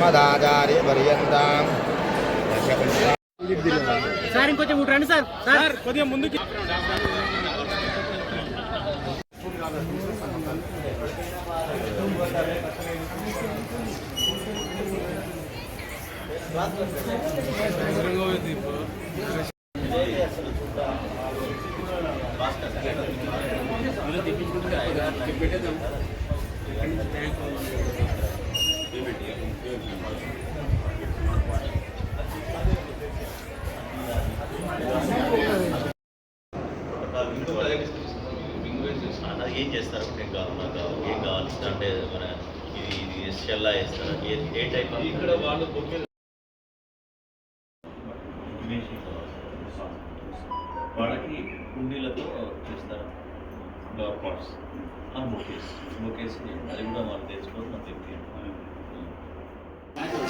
మదాచార్యపర్యంతం sir ఇంకొంచెం ఇటు రండి సార్. సార్. కొద్దిగా ముందుకి. తెప్పించుకుంటే థ్యాంక్ యూ ఏం చేస్తారు ఏం కావాలి నాకు ఏం కావాలి అంటే మన ఇది ఇది షెల్లా వేస్తారు ఏ ఏ టైప్ ఇక్కడ వాళ్ళు వాళ్ళకి కుండీలతో చేస్తారు. ఫ్లవర్ పాట్స్ ఆ బొకేస్. బొకేస్ అది కూడా వాళ్ళు తెచ్చుకొని మనం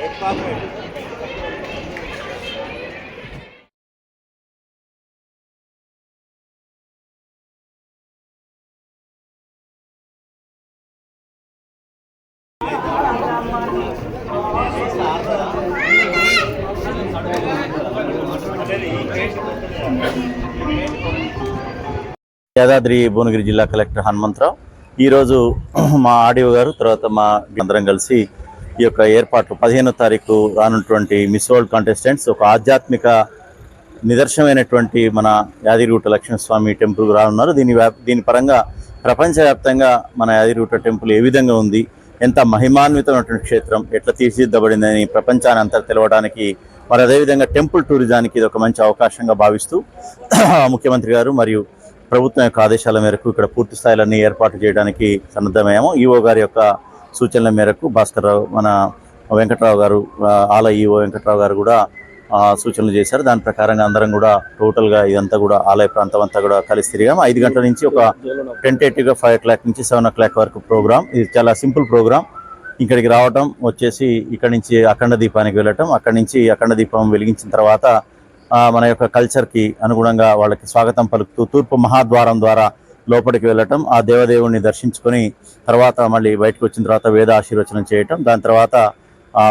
తెప్పి యాదాద్రి భువనగిరి జిల్లా కలెక్టర్ హనుమంతరావు. ఈరోజు మా ఆడియో గారు తర్వాత మా అందరం కలిసి ఈ యొక్క ఏర్పాట్లు పదిహేనో తారీఖు రానున్నటువంటి మిస్ వరల్డ్ కాంటెస్టెంట్స్ ఒక ఆధ్యాత్మిక నిదర్శనమైనటువంటి మన యాదిరిగుట్ట లక్ష్మీస్వామి టెంపుల్ రానున్నారు. దీని వ్యాప్ దీని పరంగా ప్రపంచవ్యాప్తంగా మన యాదిరిగుట్ట టెంపుల్ ఏ విధంగా ఉంది ఎంత మహిమాన్వితమైనటువంటి క్షేత్రం ఎట్లా తీర్చిదిద్దబడిందని ప్రపంచాన్ని అంతా తెలవడానికి మరి అదేవిధంగా టెంపుల్ టూరిజానికి ఇది ఒక మంచి అవకాశంగా భావిస్తూ ముఖ్యమంత్రి గారు మరియు ప్రభుత్వం యొక్క ఆదేశాల మేరకు ఇక్కడ పూర్తి స్థాయిలన్నీ ఏర్పాటు చేయడానికి సన్నద్ధమయ్యాము. ఈఓ గారి యొక్క సూచనల మేరకు భాస్కర్ మన వెంకట్రావు గారు ఆల ఆలయ ఈఓ వెంకట్రావు గారు కూడా సూచనలు చేశారు. దాని ప్రకారంగా అందరం కూడా టోటల్గా ఇదంతా కూడా ఆలయ ప్రాంతం అంతా కూడా కలిసి తిరిగాము. ఐదు గంటల నుంచి ఒక టెంటేటివ్గా ఫైవ్ ఓ క్లాక్ నుంచి సెవెన్ ఓ క్లాక్ వరకు ప్రోగ్రామ్ ఇది చాలా సింపుల్ ప్రోగ్రామ్ ఇక్కడికి రావటం వచ్చేసి ఇక్కడి నుంచి అఖండ దీపానికి వెళ్ళటం అక్కడి నుంచి అఖండ దీపం వెలిగించిన తర్వాత మన యొక్క కల్చర్కి అనుగుణంగా వాళ్ళకి స్వాగతం పలుకుతూ తూర్పు మహాద్వారం ద్వారా లోపలికి వెళ్ళటం ఆ దేవదేవుణ్ణి దర్శించుకొని తర్వాత మళ్ళీ బయటకు వచ్చిన తర్వాత వేద ఆశీర్వచనం చేయటం దాని తర్వాత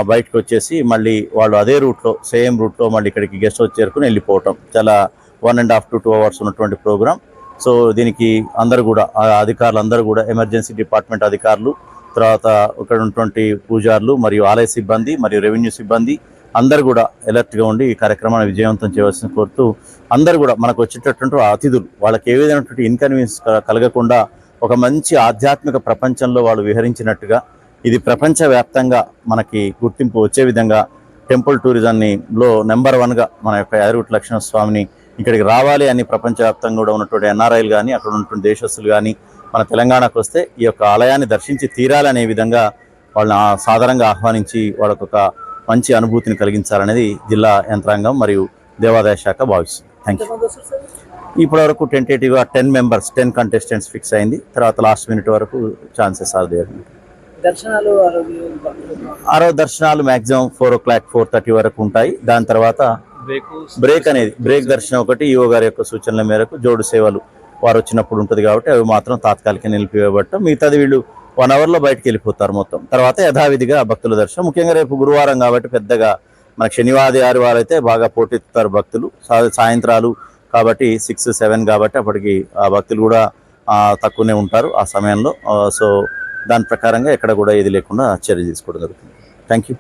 బయటకు వచ్చేసి మళ్ళీ వాళ్ళు అదే రూట్లో సేమ్ రూట్లో మళ్ళీ ఇక్కడికి గెస్ట్ హౌస్ చేరుకుని వెళ్ళిపోవటం. చాలా one and half to two hours ఉన్నటువంటి ప్రోగ్రామ్ సో దీనికి అందరూ కూడా ఆ అధికారులు అందరూ కూడా ఎమర్జెన్సీ డిపార్ట్మెంట్ అధికారులు తర్వాత ఇక్కడ ఉన్నటువంటి పూజారులు మరియు ఆలయ సిబ్బంది మరియు రెవెన్యూ సిబ్బంది అందరు కూడా అలర్ట్గా ఉండి ఈ కార్యక్రమాన్ని విజయవంతం చేయవలసిన కోరుతూ అందరు కూడా మనకు వచ్చేటటువంటి అతిథులు వాళ్ళకి ఏ విధమైనటువంటి ఇన్కన్వీనియన్స్ కలగకుండా ఒక మంచి ఆధ్యాత్మిక ప్రపంచంలో వాళ్ళు విహరించినట్టుగా ఇది ప్రపంచవ్యాప్తంగా మనకి గుర్తింపు వచ్చే విధంగా టెంపుల్ టూరిజాన్ని లో నెంబర్ వన్గా మన యొక్క యాదగిరి లక్ష్మణ స్వామిని ఇక్కడికి రావాలి అని ప్రపంచవ్యాప్తంగా కూడా ఉన్నటువంటి ఎన్ఆర్ఐలు కానీ అక్కడ ఉన్నటువంటి దేశస్తులు కానీ మన తెలంగాణకు వస్తే ఈ యొక్క ఆలయాన్ని దర్శించి తీరాలనే విధంగా వాళ్ళని సాధారణంగా ఆహ్వానించి వాళ్ళకొక మంచి అనుభూతిని కలిగించాలనేది జిల్లా యంత్రాంగం మరియు దేవాదాయ శాఖ భావిస్తుంది. థ్యాంక్ యూ ఇప్పటి వరకు టెంటేటివ్గా ten members ten contestants fix అయింది. తర్వాత లాస్ట్ మినిట్ వరకు ఛాన్సెస్ ఆర్ దేర్ దర్శనాలు ఆరో దర్శనాలు maximum four o'clock four thirty వరకు ఉంటాయి. దాని తర్వాత బ్రేక్ అనేది బ్రేక్ దర్శనం ఒకటి ఈవో గారి యొక్క సూచనల మేరకు జోడు సేవలు వారు వచ్చినప్పుడు ఉంటుంది కాబట్టి అవి మాత్రం తాత్కాలిక నిలిపివేయబట్టం మిగతాది వీళ్ళు వన్ అవర్లో బయటకు వెళ్ళిపోతారు మొత్తం. తర్వాత యథావిధిగా భక్తుల దర్శనం. ముఖ్యంగా రేపు గురువారం కాబట్టి పెద్దగా మనకు శనివారి ఆదివారం అయితే బాగా పోటెత్తుతారు భక్తులు. సాయంత్రాలు కాబట్టి సిక్స్ సెవెన్ కాబట్టి అప్పటికి ఆ భక్తులు కూడా తక్కువనే ఉంటారు ఆ సమయంలో. సో దాని ప్రకారంగా ఎక్కడ కూడా ఇది లేకుండా చర్య తీసుకోవడం జరుగుతుంది. Thank you